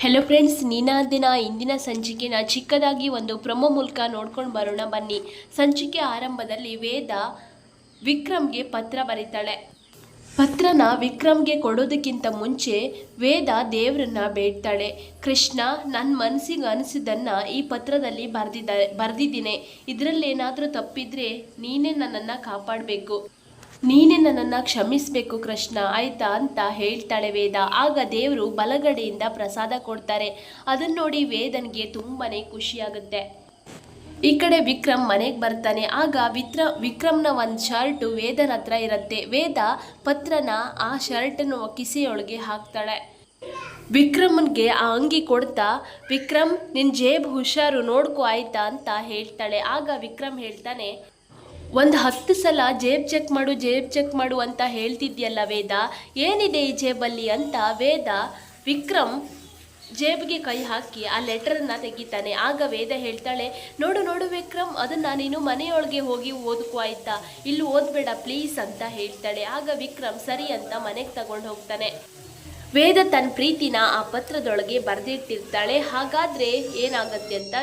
Hello friends ನೀನಾ ದಿನ ಇಂದಿನ ಸಂಚಿಕೆನ ಚಿಕ್ಕದಾಗಿ ಒಂದು ಪ್ರೊಮೋ ಮೂಲಕ ನೋಡ್ಕೊಂಡು ಬರೋಣ ಬನ್ನಿ. ಸಂಚಿಕೆ ಆರಂಭದಲ್ಲಿ ವೇದ ವಿಕ್ರಮ್ಗೆ ಪತ್ರ ಬರೀತಾಳೆ. ಪತ್ರನ ವಿಕ್ರಮ್ಗೆ ಕೊಡೋದಕ್ಕಿಂತ ಮುಂಚೆ ವೇದ ದೇವ್ರನ್ನ ಬೇಡ್ತಾಳೆ. ಕೃಷ್ಣ ನನ್ನ ಮನಸ್ಸಿಗೆ ಅನಿಸಿದ್ದನ್ನು ಈ ಪತ್ರದಲ್ಲಿ ಬರೆದಿದ್ದ ಬರೆದಿದ್ದೀನಿ. ಇದರಲ್ಲೇನಾದರೂ ತಪ್ಪಿದ್ರೆ ನೀನೇ ನನ್ನನ್ನು ಕಾಪಾಡಬೇಕು. ನೀನೇ ನನ್ನನ್ನು ಕ್ಷಮಿಸಬೇಕು ಕೃಷ್ಣ, ಆಯ್ತಾ ಅಂತ ಹೇಳ್ತಾಳೆ ವೇದ. ಆಗ ದೇವರು ಬಲಗಡೆಯಿಂದ ಪ್ರಸಾದ ಕೊಡ್ತಾರೆ. ಅದನ್ನ ನೋಡಿ ವೇದನ್ಗೆ ತುಂಬಾನೇ ಖುಷಿಯಾಗುತ್ತೆ. ಈ ಕಡೆ ವಿಕ್ರಮ್ ಮನೆಗೆ ಬರ್ತಾನೆ. ಆಗ ವಿತ್ರ, ವಿಕ್ರಮ್ನ ಒಂದು ಶರ್ಟು ವೇದನ ಹತ್ರ ಇರುತ್ತೆ. ವೇದ ಪತ್ರನ ಆ ಶರ್ಟನ್ನು ಕಿಸೆಯೊಳಗೆ ಹಾಕ್ತಾಳೆ. ವಿಕ್ರಮನ್ಗೆ ಆ ಅಂಗಿ ಕೊಡ್ತಾ, ವಿಕ್ರಮ್ ನಿನ್ನ ಜೇಬ್ ಹುಷಾರು ನೋಡ್ಕೋ, ಆಯ್ತಾ? ಅಂತ ಹೇಳ್ತಾಳೆ. ಆಗ ವಿಕ್ರಮ್ ಹೇಳ್ತಾನೆ ಒಂದು ಹತ್ತು ಸಲ ಜೇಬ್ ಚೆಕ್ ಮಾಡು, ಜೇಬ್ ಚೆಕ್ ಮಾಡು ಅಂತ ಹೇಳ್ತಿದ್ಯಲ್ಲ ವೇದ? ಏನಿದೆ ಈ ಜೇಬಲ್ಲಿ ಅಂತ ವೇದ ವಿಕ್ರಮ್ ಜೇಬ್ಗೆ ಕೈ ಹಾಕಿ ಆ ಲೆಟರನ್ನು ತೆಗಿತಾನೆ. ಆಗ ವೇದ ಹೇಳ್ತಾಳೆ, ನೋಡು ನೋಡು ವಿಕ್ರಮ್, ಅದನ್ನು ನೀನು ಮನೆಯೊಳಗೆ ಹೋಗಿ ಓದ್ಕೋ ಆಯ್ತಾ? ಇಲ್ಲಿ ಓದ್ಬೇಡ, ಪ್ಲೀಸ್, ಅಂತ ಹೇಳ್ತಾಳೆ. ಆಗ ವಿಕ್ರಮ್ ಸರಿ ಅಂತ ಮನೆಗೆ ತಗೊಂಡು ಹೋಗ್ತಾನೆ. ವೇದ ತನ್ನ ಪ್ರೀತಿನ ಆ ಪತ್ರದೊಳಗೆ ಬರೆದಿಟ್ಟಿರ್ತಾಳೆ. ಹಾಗಾದರೆ ಏನಾಗತ್ತೆ ಅಂತ